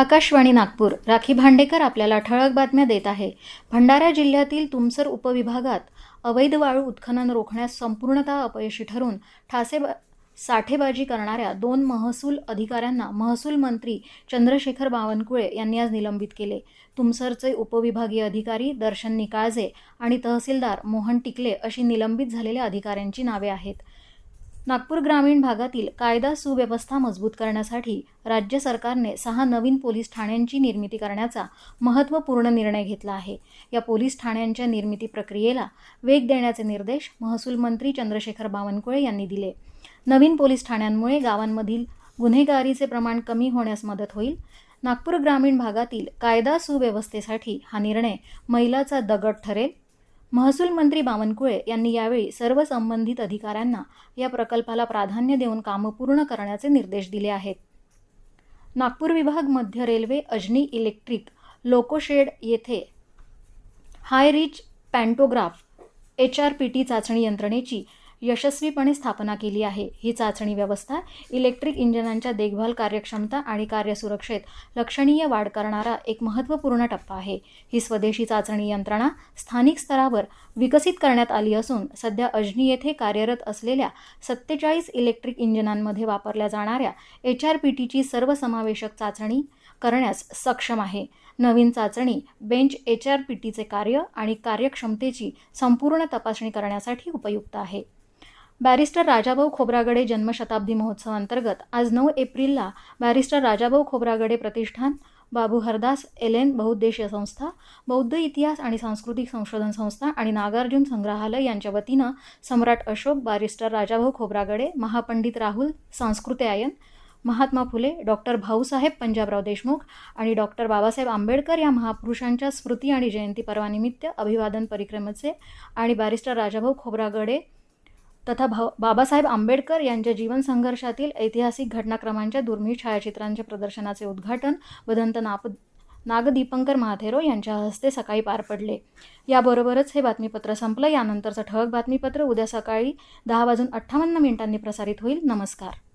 आकाशवाणी नागपूर. राखी भांडेकर आपल्याला ठळक बातम्या देत आहे. भंडारा जिल्ह्यातील तुमसर उपविभागात अवैध वाळू उत्खनन रोखण्यास संपूर्णतः अपयशी ठरून ठासे साठेबाजी करणाऱ्या दोन महसूल अधिकाऱ्यांना महसूल मंत्री चंद्रशेखर बावनकुळे यांनी आज निलंबित केले. तुमसरचे उपविभागीय अधिकारी दर्शन निकाळजे आणि तहसीलदार मोहन टिकले अशी निलंबित झालेल्या अधिकाऱ्यांची नावे आहेत. नागपूर ग्रामीण भागातील कायदा सुव्यवस्था मजबूत करण्यासाठी राज्य सरकारने सहा नवीन पोलीस ठाण्यांची निर्मिती करण्याचा महत्त्वपूर्ण निर्णय घेतला आहे. या पोलीस ठाण्यांच्या निर्मिती प्रक्रियेला वेग देण्याचे निर्देश महसूल मंत्री चंद्रशेखर बावनकुळे यांनी दिले. नवीन पोलीस ठाण्यांमुळे गावांमधील गुन्हेगारीचे प्रमाण कमी होण्यास मदत होईल. नागपूर ग्रामीण भागातील कायदा सुव्यवस्थेसाठी हा निर्णय मैलाचा दगड ठरेल. महसूल मंत्री बावनकुळे यांनी यावेळी सर्व संबंधित अधिकाऱ्यांना या प्रकल्पाला प्राधान्य देऊन कामं पूर्ण करण्याचे निर्देश दिले आहेत. नागपूर विभाग मध्य रेल्वे अजनी इलेक्ट्रिक लोकोशेड येथे high reach pantograph H R P T चाचणी यंत्रणेची यशस्वीपणे स्थापना केली आहे. ही चाचणी व्यवस्था इलेक्ट्रिक इंजिनांच्या देखभाल कार्यक्षमता आणि कार्यसुरक्षेत लक्षणीय वाढ करणारा एक महत्त्वपूर्ण टप्पा आहे. ही स्वदेशी चाचणी यंत्रणा स्थानिक स्तरावर विकसित करण्यात आली असून सध्या अजनी येथे कार्यरत असलेल्या सत्तेचाळीस इलेक्ट्रिक इंजिनांमध्ये वापरल्या जाणाऱ्या एच आर पी टीची सर्वसमावेशक चाचणी करण्यास सक्षम आहे. नवीन चाचणी बेंच एच आर पी टीचे कार्य आणि कार्यक्षमतेची संपूर्ण तपासणी करण्यासाठी उपयुक्त आहे. बॅरिस्टर राजाभाऊ खोब्रागडे जन्मशताब्दी महोत्सवांतर्गत आज नऊ एप्रिलला बॅरिस्टर राजाभाऊ खोब्रागडे प्रतिष्ठान बाबू हरदास एलेन बहुद्देशीय संस्था बौद्ध इतिहास आणि सांस्कृतिक संशोधन संस्था आणि नागार्जुन संग्रहालय यांच्या वतीनं सम्राट अशोक बॅरिस्टर राजाभाऊ खोब्रागडे महापंडित राहुल सांस्कृत्यायन महात्मा फुले डॉक्टर भाऊसाहेब पंजाबराव देशमुख आणि डॉक्टर बाबासाहेब आंबेडकर या महापुरुषांच्या स्मृती आणि जयंती पर्वानिमित्त अभिवादन परिक्रमेचे आणि बॅरिस्टर राजाभाऊ खोब्रागडे तथा भाव बाबासाहेब आंबेडकर यांच्या जीवन संघर्षातील ऐतिहासिक घटनाक्रमांच्या दुर्मिळ छायाचित्रांच्या प्रदर्शनाचे उद्घाटन वदंत नाप नागदीपंकर महाथेरो यांच्या हस्ते सकाळी पार पडले. याबरोबरच हे बातमीपत्र संपलं. यानंतरचं ठळक बातमीपत्र उद्या सकाळी दहा वाजून अठ्ठावन्न मिनिटांनी प्रसारित होईल. नमस्कार.